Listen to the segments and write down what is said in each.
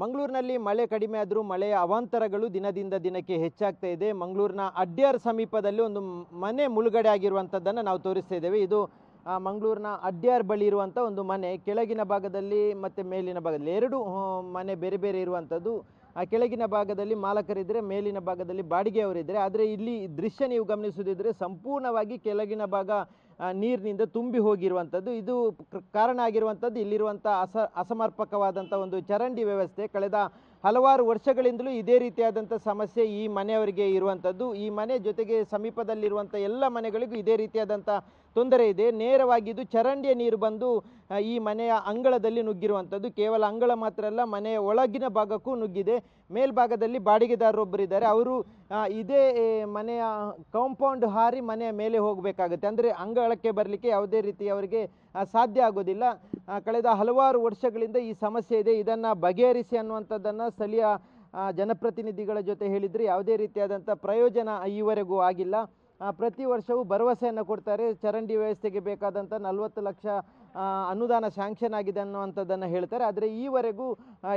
ಮಂಗಳೂರಿನಲ್ಲಿ ಮಳೆ ಕಡಿಮೆ ಆದರೂ ಮಳೆಯ ಅವಾಂತರಗಳು ದಿನದಿಂದ ದಿನಕ್ಕೆ ಹೆಚ್ಚಾಗ್ತಾ ಇದೆ. ಮಂಗಳೂರಿನ ಅಡ್ಯಾರ್ ಸಮೀಪದಲ್ಲಿ ಒಂದು ಮನೆ ಮುಳುಗಡೆ ಆಗಿರುವಂಥದ್ದನ್ನು ನಾವು ತೋರಿಸ್ತಾ ಇದ್ದೇವೆ. ಇದು ಮಂಗಳೂರಿನ ಅಡ್ಯಾರ್ ಬಳಿ ಇರುವಂಥ ಒಂದು ಮನೆ. ಕೆಳಗಿನ ಭಾಗದಲ್ಲಿ ಮತ್ತು ಮೇಲಿನ ಭಾಗದಲ್ಲಿ ಎರಡು ಮನೆ ಬೇರೆ ಬೇರೆ ಇರುವಂಥದ್ದು. ಆ ಕೆಳಗಿನ ಭಾಗದಲ್ಲಿ ಮಾಲಕರಿದ್ದರೆ ಮೇಲಿನ ಭಾಗದಲ್ಲಿ ಬಾಡಿಗೆಯವರಿದ್ದರೆ ಆದರೆ ಇಲ್ಲಿ ದೃಶ್ಯ ನೀವು ಗಮನಿಸುವುದಿದ್ರೆ ಸಂಪೂರ್ಣವಾಗಿ ಕೆಳಗಿನ ಭಾಗ ನೀರಿನಿಂದ ತುಂಬಿ ಹೋಗಿರುವಂಥದ್ದು ಇದು ಕಾರಣ ಆಗಿರುವಂಥದ್ದು ಇಲ್ಲಿರುವಂಥ ಅಸ ಅಸಮರ್ಪಕವಾದಂಥ ಒಂದು ಚರಂಡಿ ವ್ಯವಸ್ಥೆ. ಕಳೆದ ಹಲವಾರು ವರ್ಷಗಳಿಂದಲೂ ಇದೇ ರೀತಿಯಾದಂಥ ಸಮಸ್ಯೆ ಈ ಮನೆಯವರಿಗೆ ಇರುವಂಥದ್ದು. ಈ ಮನೆ ಜೊತೆಗೆ ಸಮೀಪದಲ್ಲಿರುವಂಥ ಎಲ್ಲ ಮನೆಗಳಿಗೂ ಇದೇ ರೀತಿಯಾದಂಥ ತೊಂದರೆ ಇದೆ. ನೇರವಾಗಿ ಇದು ಚರಂಡಿಯ ನೀರು ಬಂದು ಈ ಮನೆಯ ಅಂಗಳದಲ್ಲಿ ನುಗ್ಗಿರುವಂಥದ್ದು. ಕೇವಲ ಅಂಗಳ ಮಾತ್ರ ಅಲ್ಲ, ಮನೆಯ ಒಳಗಿನ ಭಾಗಕ್ಕೂ ನುಗ್ಗಿದೆ. ಮೇಲ್ಭಾಗದಲ್ಲಿ ಬಾಡಿಗೆದಾರರೊಬ್ಬರಿದ್ದಾರೆ ಅವರು ಇದೇ ಮನೆಯ ಕಾಂಪೌಂಡ್ ಹಾರಿ ಮನೆಯ ಮೇಲೆ ಹೋಗಬೇಕಾಗುತ್ತೆ. ಅಂದರೆ ಅಂಗಳಕ್ಕೆ ಬರಲಿಕ್ಕೆ ಯಾವುದೇ ರೀತಿ ಅವರಿಗೆ ಸಾಧ್ಯ ಆಗೋದಿಲ್ಲ. ಕಳೆದ ಹಲವಾರು ವರ್ಷಗಳಿಂದ ಈ ಸಮಸ್ಯೆ ಇದೆ. ಇದನ್ನು ಬಗೆಹರಿಸಿ ಅನ್ನುವಂಥದ್ದನ್ನು ಸ್ಥಳೀಯ ಜನಪ್ರತಿನಿಧಿಗಳ ಜೊತೆ ಹೇಳಿದರೆ ಯಾವುದೇ ರೀತಿಯಾದಂಥ ಪ್ರಯೋಜನ ಈವರೆಗೂ ಆಗಿಲ್ಲ. ಪ್ರತಿ ವರ್ಷವೂ ಭರವಸೆಯನ್ನು ಕೊಡ್ತಾರೆ. ಚರಂಡಿ ವ್ಯವಸ್ಥೆಗೆ ಬೇಕಾದಂಥ ನಲವತ್ತು ಲಕ್ಷ ಅನುದಾನ ಸ್ಯಾಂಕ್ಷನ್ ಆಗಿದೆ ಅನ್ನುವಂಥದ್ದನ್ನು ಹೇಳ್ತಾರೆ. ಆದರೆ ಈವರೆಗೂ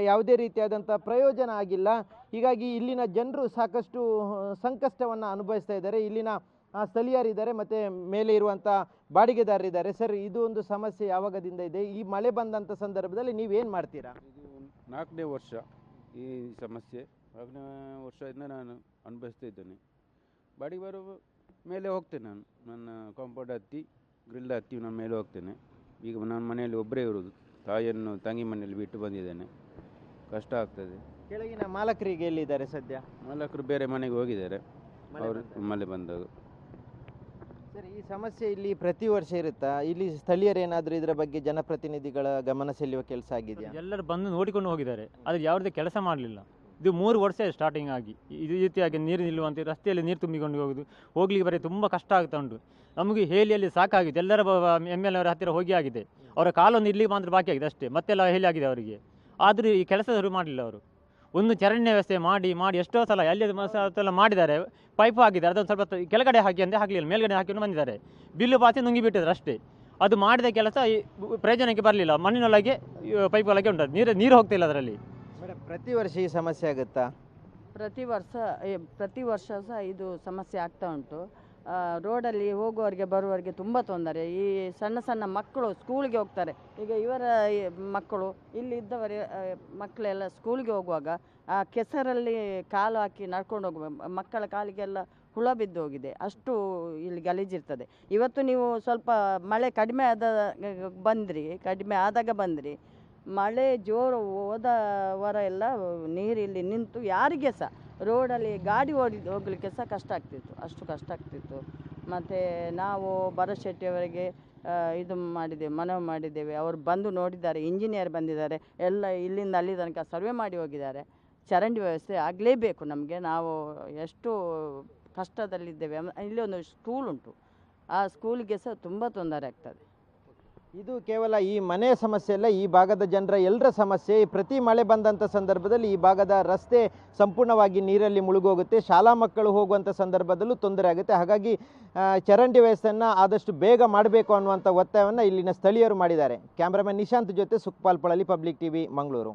ಯಾವುದೇ ರೀತಿಯಾದಂಥ ಪ್ರಯೋಜನ ಆಗಿಲ್ಲ. ಹೀಗಾಗಿ ಇಲ್ಲಿನ ಜನರು ಸಾಕಷ್ಟು ಸಂಕಷ್ಟವನ್ನು ಅನುಭವಿಸ್ತಾ ಇಲ್ಲಿನ ಸ್ಥಳೀಯರಿದ್ದಾರೆ ಮತ್ತು ಮೇಲೆ ಇರುವಂಥ ಬಾಡಿಗೆದಾರರಿದ್ದಾರೆ ಸರ್ ಇದು ಒಂದು ಸಮಸ್ಯೆ ಯಾವಾಗದಿಂದ ಇದೆ? ಈ ಮಳೆ ಬಂದಂಥ ಸಂದರ್ಭದಲ್ಲಿ ನೀವೇನು ಮಾಡ್ತೀರಾ? ನಾಲ್ಕನೇ ವರ್ಷ ಈ ಸಮಸ್ಯೆ. ನಾಲ್ಕನೇ ವರ್ಷದಿಂದ ನಾನು ಅನುಭವಿಸ್ತಾ ಇದ್ದೇನೆ. ಬಾಡಿಗೆ ಬರುವ ಮೇಲೆ ಹೋಗ್ತೇನೆ ನಾನು. ನನ್ನ ಕಾಂಪೌಂಡ್ ಹತ್ತಿ ಗ್ರಿಲ್ ಹತ್ತಿ ನಾನು ಮೇಲೆ ಹೋಗ್ತೇನೆ. ಈಗ ನಾನು ಮನೆಯಲ್ಲಿ ಒಬ್ಬರೇ ಇರೋದು. ತಾಯಿಯನ್ನು ತಂಗಿ ಮನೆಯಲ್ಲಿ ಬಿಟ್ಟು ಬಂದಿದ್ದೇನೆ. ಕಷ್ಟ ಆಗ್ತದೆ. ಕೆಳಗಿನ ಮಾಲಕರಿಗೆ ಎಲ್ಲಿದ್ದಾರೆ ಸದ್ಯ? ಮಾಲಕರು ಬೇರೆ ಮನೆಗೆ ಹೋಗಿದ್ದಾರೆ. ಅವರು ಮಳೆ ಬಂದಾಗ. ಸರ್, ಈ ಸಮಸ್ಯೆ ಇಲ್ಲಿ ಪ್ರತಿ ವರ್ಷ ಇರುತ್ತಾ? ಇಲ್ಲಿ ಸ್ಥಳೀಯರೇನಾದರೂ ಇದರ ಬಗ್ಗೆ ಜನಪ್ರತಿನಿಧಿಗಳ ಗಮನ ಸೆಳೆಯುವ ಕೆಲಸ ಆಗಿದೆಯಾ? ಎಲ್ಲರೂ ಬಂದು ನೋಡಿಕೊಂಡು ಹೋಗಿದ್ದಾರೆ. ಆದರೆ ಯಾವುದೇ ಕೆಲಸ ಮಾಡಲಿಲ್ಲ. ಇದು ಮೂರು ವರ್ಷ ಸ್ಟಾರ್ಟಿಂಗ್ ಆಗಿ. ಇದು ರೀತಿಯಾಗಿ ನೀರು ನಿಲ್ಲುವಂತೆ, ರಸ್ತೆಯಲ್ಲಿ ನೀರು ತುಂಬಿಕೊಂಡು ಹೋಗುದು, ಹೋಗ್ಲಿಕ್ಕೆ ಬರೀ ತುಂಬ ಕಷ್ಟ ಆಗ್ತಾ ಉಂಟು. ನಮಗೆ ಹೇಲಿಯಲ್ಲಿ ಸಾಕಾಗಿದೆ ಎಲ್ಲರ ಎಂ ಎಲ್ ಅವರ ಹತ್ತಿರ ಹೋಗಿ ಆಗಿದೆ. ಅವರ ಕಾಲೊಂದು ಇಲ್ಲಿಗೆ ಮಾತ್ರ ಬಾಕಿ ಆಗಿದೆ ಅಷ್ಟೇ. ಮತ್ತೆಲ್ಲ ಹೇಳಿ ಆಗಿದೆ ಅವರಿಗೆ. ಆದರೂ ಈ ಕೆಲಸ ಶುರು ಮಾಡಲಿಲ್ಲ ಅವರು. ಒಂದು ಚರಂಡಿ ವ್ಯವಸ್ಥೆ ಮಾಡಿ ಮಾಡಿ ಎಷ್ಟೋ ಸಲ ಎಲ್ಲಿ ಎಲ್ಲ ಮಾಡಿದ್ದಾರೆ. ಪೈಪ್ ಹಾಕಿದ್ದಾರೆ. ಅದೊಂದು ಸ್ವಲ್ಪ ಕೆಳಗಡೆ ಹಾಕಿ ಅಂದರೆ ಹಾಕಲಿಲ್ಲ ಮೇಲ್ಗಡೆ ಹಾಕಿಕೊಂಡು ಬಂದಿದ್ದಾರೆ. ಬಿಲ್ಲು ಪಾತಿ ನುಂಗಿ ಬಿಟ್ಟಿದ್ದಾರೆ ಅಷ್ಟೇ. ಅದು ಮಾಡಿದ ಕೆಲಸ ಈ ಪ್ರಯೋಜನಕ್ಕೆ ಬರಲಿಲ್ಲ. ಮಣ್ಣಿನೊಳಗೆ ಪೈಪ್ ಒಳಗೆ ಉಂಟು. ನೀರು ನೀರು ಹೋಗ್ತಿಲ್ಲ ಅದರಲ್ಲಿ. ಮೇಡಮ್ ಪ್ರತಿ ವರ್ಷ ಈ ಸಮಸ್ಯೆ ಆಗುತ್ತಾ? ಪ್ರತಿ ವರ್ಷ ಏ, ಪ್ರತಿ ವರ್ಷ ಸಹ ಇದು ಸಮಸ್ಯೆ ಆಗ್ತಾ ಉಂಟು. ರೋಡಲ್ಲಿ ಹೋಗುವವರಿಗೆ, ಬರುವವರಿಗೆ ತುಂಬ ತೊಂದರೆ. ಈ ಸಣ್ಣ ಸಣ್ಣ ಮಕ್ಕಳು ಸ್ಕೂಲಿಗೆ ಹೋಗ್ತಾರೆ. ಈಗ ಇವರ ಮಕ್ಕಳು, ಇಲ್ಲಿ ಇದ್ದವರ ಮಕ್ಕಳೆಲ್ಲ ಸ್ಕೂಲಿಗೆ ಹೋಗುವಾಗ, ಆ ಕೆಸರಲ್ಲಿ ಕಾಲು ಹಾಕಿ ನಡ್ಕೊಂಡು ಹೋಗುವ, ಮಕ್ಕಳ ಕಾಲಿಗೆಲ್ಲ ಹುಳ ಬಿದ್ದು ಹೋಗಿದೆ. ಅಷ್ಟು ಇಲ್ಲಿ ಗಲೀಜಿರ್ತದೆ ಇವತ್ತು ನೀವು ಸ್ವಲ್ಪ ಮಳೆ ಕಡಿಮೆ ಆದ, ಬಂದ್ರಿ, ಕಡಿಮೆ ಆದಾಗ ಬಂದ್ರಿ, ಮಳೆ ಜೋರು ಹೋದ ಎಲ್ಲ ನೀರು ಇಲ್ಲಿ ನಿಂತು ಯಾರಿಗೆ ಸಹ ರೋಡಲ್ಲಿ ಗಾಡಿ ಓಡಿ ಹೋಗಲಿಕ್ಕೆ ಸಹ ಕಷ್ಟ ಆಗ್ತಿತ್ತು, ಅಷ್ಟು ಕಷ್ಟ ಆಗ್ತಿತ್ತು. ಮತ್ತು ನಾವು ಭರತ್ ಅವರಿಗೆ ಇದು ಮಾಡಿದ್ದೇವೆ ಮನವಿ ಮಾಡಿದ್ದೇವೆ. ಅವರು ಬಂದು ನೋಡಿದ್ದಾರೆ, ಇಂಜಿನಿಯರ್ ಬಂದಿದ್ದಾರೆ, ಎಲ್ಲ ಇಲ್ಲಿಂದ ಅಲ್ಲಿ ತನಕ ಸರ್ವೆ ಮಾಡಿ ಹೋಗಿದ್ದಾರೆ. ಚರಂಡಿ ವ್ಯವಸ್ಥೆ ಆಗಲೇಬೇಕು ನಮಗೆ, ನಾವು ಎಷ್ಟು ಕಷ್ಟದಲ್ಲಿದ್ದೇವೆ. ಇಲ್ಲಿ ಒಂದು ಸ್ಕೂಲ್ ಉಂಟು, ಆ ಸ್ಕೂಲಿಗೆ ಸಹ ತುಂಬ ತೊಂದರೆ ಆಗ್ತದೆ. ಇದು ಕೇವಲ ಈ ಮನೆ ಸಮಸ್ಯೆ ಅಲ್ಲ, ಈ ಭಾಗದ ಜನರ ಎಲ್ಲರ ಸಮಸ್ಯೆ. ಪ್ರತಿ ಮಳೆ ಬಂದಂಥ ಸಂದರ್ಭದಲ್ಲಿ ಈ ಭಾಗದ ರಸ್ತೆ ಸಂಪೂರ್ಣವಾಗಿ ನೀರಲ್ಲಿ ಮುಳುಗೋಗುತ್ತೆ. ಶಾಲಾ ಮಕ್ಕಳು ಹೋಗುವಂಥ ಸಂದರ್ಭದಲ್ಲೂ ತೊಂದರೆ ಆಗುತ್ತೆ. ಹಾಗಾಗಿ ಚರಂಡಿ ವ್ಯವಸ್ಥೆಯನ್ನು ಆದಷ್ಟು ಬೇಗ ಮಾಡಬೇಕು ಅನ್ನುವಂಥ ಒತ್ತಾಯವನ್ನು ಇಲ್ಲಿನ ಸ್ಥಳೀಯರು ಮಾಡಿದ್ದಾರೆ. ಕ್ಯಾಮ್ರಾಮನ್ ನಿಶಾಂತ್ ಜೊತೆ ಸುಖಪಾಲ್ ಪಳಲಿ, ಪಬ್ಲಿಕ್ ಟಿವಿ, ಮಂಗಳೂರು.